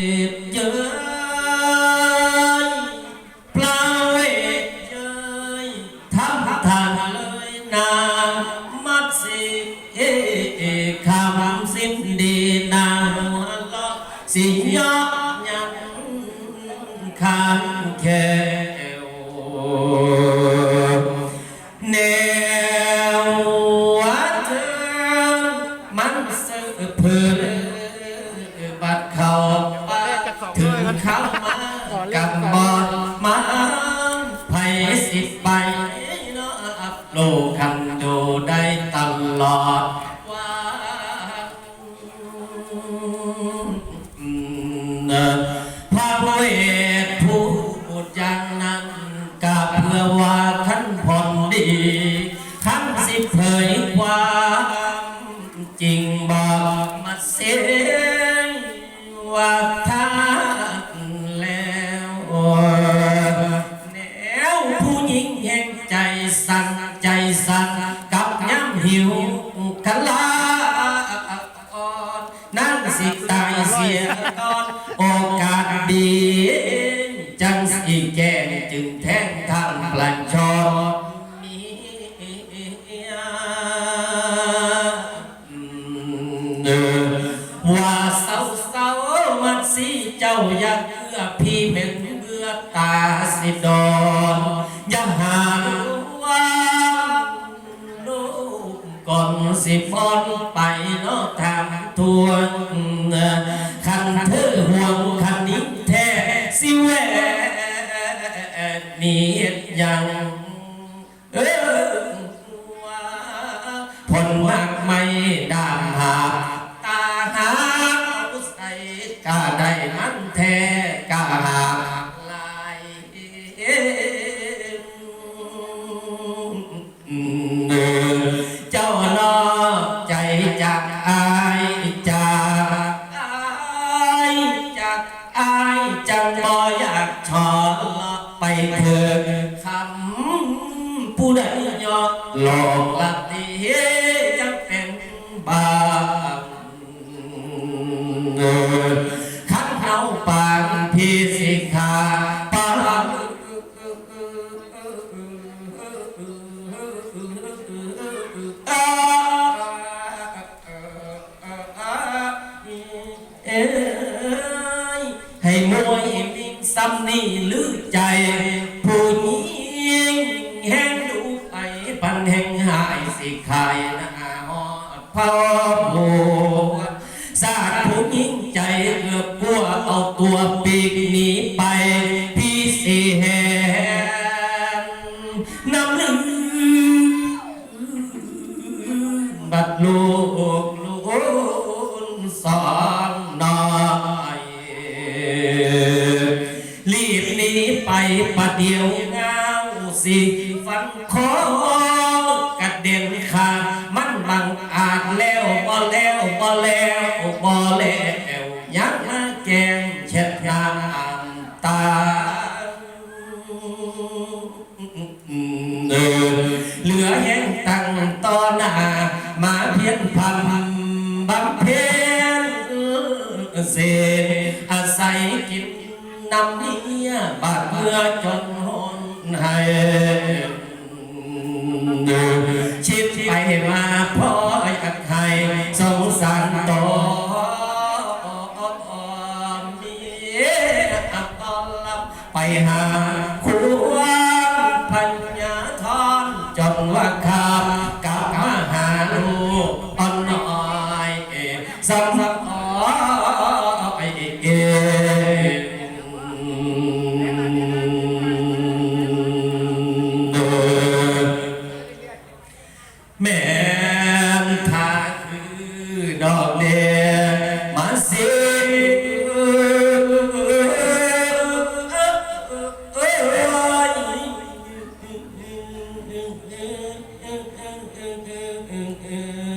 เย้ยปลาเวทเย้ยทำทานเลยนามัดสิเอเอคำสิ้นดีนาหัวเราะสิยอยันข้างแควแนววัดเธอมันเสือเพื่อบัดเขา ข้ามากับบอดมาไผสิไปเนาะอัพโลกันอยู่ได้ตลอด จังแก่จึงแทงทางพลันชอมีว่าเศร้าเศร้ามันสิเจ้าอยากเอื้อพี่เป็นเอื้อตาสิดอนอย่าหาว่าลูกก่อนสิบอนไปเนาะทางทวน นี่ยังเออว่าผลมากไม่ดามหาตาหาอุใส่กาได้มันแท้กาหาลายเจ้านอใจจากอายจากอายจากอายจังบ่อยากชอ ไปเถิดคำผู้ใดยอดหลอกหลับดีจะเป็นบาปขันเอาปางพี่สิขาปางอ้ยให้มวย ซ้ำนี่ลือใจ ผู้หญิงแห่งดูไปปันแห่งหายสิขายนาหอดพ่อโมสาดผู้หญิงใจเกือบกลัวเอาตัวปีก แล้วบ่แล้วบ่แล้วยังมาแกงเช็ดน้ำตาเออเหลือแห้งตั้งต่อหน้ามาเพียนพันบำเพ็ญเศษอาศัยกินน้ำเนียบาดเมื่อจนหนให้ ไปหาควงพัญญาทอนจงว่าคำกลับมาหาลูกอ่อนน้อยสำหรับ mm-mm.